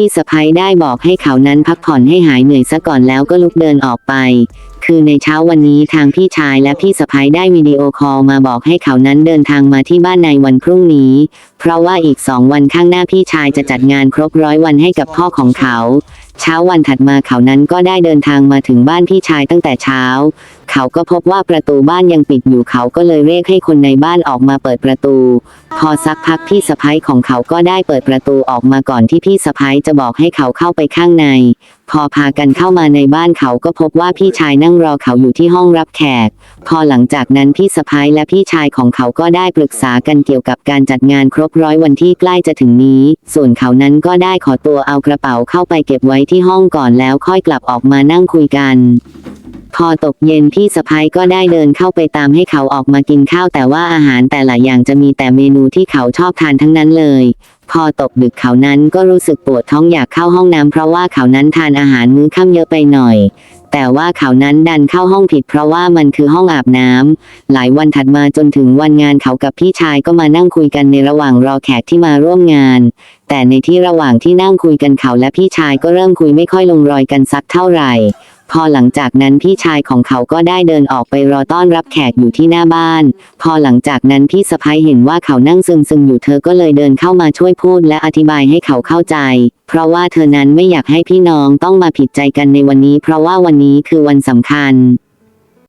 พี่สะพ้ยได้บอกให้เขานั้นพักผ่อนให้หายเหนื่อยซะก่อนแล้วก็ลุกเดินออกไป คือในเช้าวันนี้ทางพี่ชายและพี่สะพ้ยได้วิดีโอคอลมาบอกให้เขานั้นเดินทางมาที่บ้านในวันพรุ่งนี้ เพราะว่าอีกสองวันข้างหน้าพี่ชายจะจัดงานครบร้อยวันให้กับพ่อของเขา เช้าวันถัดมาเขานั้นก็ได้เดินทางมาถึงบ้านพี่ชายตั้งแต่เช้า เขาก็พบว่าประตูบ้านยังปิดอยู่เขาก็เลยเรียกให้คนในบ้านออกมาเปิดประตู พอสักพักพี่สะพ้ยของเขาก็ได้เปิดประตูออกมาก่อนที่พี่สะพ้ยจะบอกให้เขาเข้าไปข้างใน พอพากันเข้ามาในบ้านเขาก็พบว่าพี่ชายนั่งรอเขาอยู่ที่ห้องรับแขก พอหลังจากนั้นพี่สะพ้ยและพี่ชายของเขาก็ได้ปรึกษากันเกี่ยวกับการจัดงานครบร้อยวันที่ใกล้จะถึงนี้ ส่วนเขานั้นก็ได้ขอตัวเอากระเป๋าเข้าไปเก็บไว้ที่ห้องก่อนแล้วค่อยกลับออกมานั่งคุยกัน พอตกเย็นพี่สะพ้ยก็ได้เดินเข้าไปตามให้เขาออกมากินข้าวแต่ว่าอาหารแต่ละอย่างจะมีแต่เมนูที่เขาชอบทานทั้งนั้นเลย พอตกดึกเขานั้นก็รู้สึกปวดท้องอยากเข้าห้องน้ำเพราะว่าเขานั้นทานอาหารมื้อค่ำเยอะไปหน่อย แต่ว่าเขานั้นดันเข้าห้องผิดเพราะว่ามันคือห้องอาบน้ำหลายวันถัดมาจนถึงวันงานเขากับพี่ชายก็มานั่งคุยกันในระหว่างรอแขกที่มาร่วมงาน แต่ในที่ระหว่างที่นั่งคุยกันเขาและพี่ชายก็เริ่มคุยไม่ค่อยลงรอยกันสักเท่าไหร่ พอหลังจากนั้นพี่ชายของเขาก็ได้เดินออกไปรอต้อนรับแขกอยู่ที่หน้าบ้าน พอหลังจากนั้นพี่สะพ้ยเห็นว่าเขานั่งซึมซึมอยู่เธอก็เลยเดินเข้ามาช่วยพูดและอธิบายให้เขาเข้าใจ เพราะว่าเธอนั้นไม่อยากให้พี่น้องต้องมาผิดใจกันในวันนี้ เพราะว่าวันนี้คือวันสำคัญ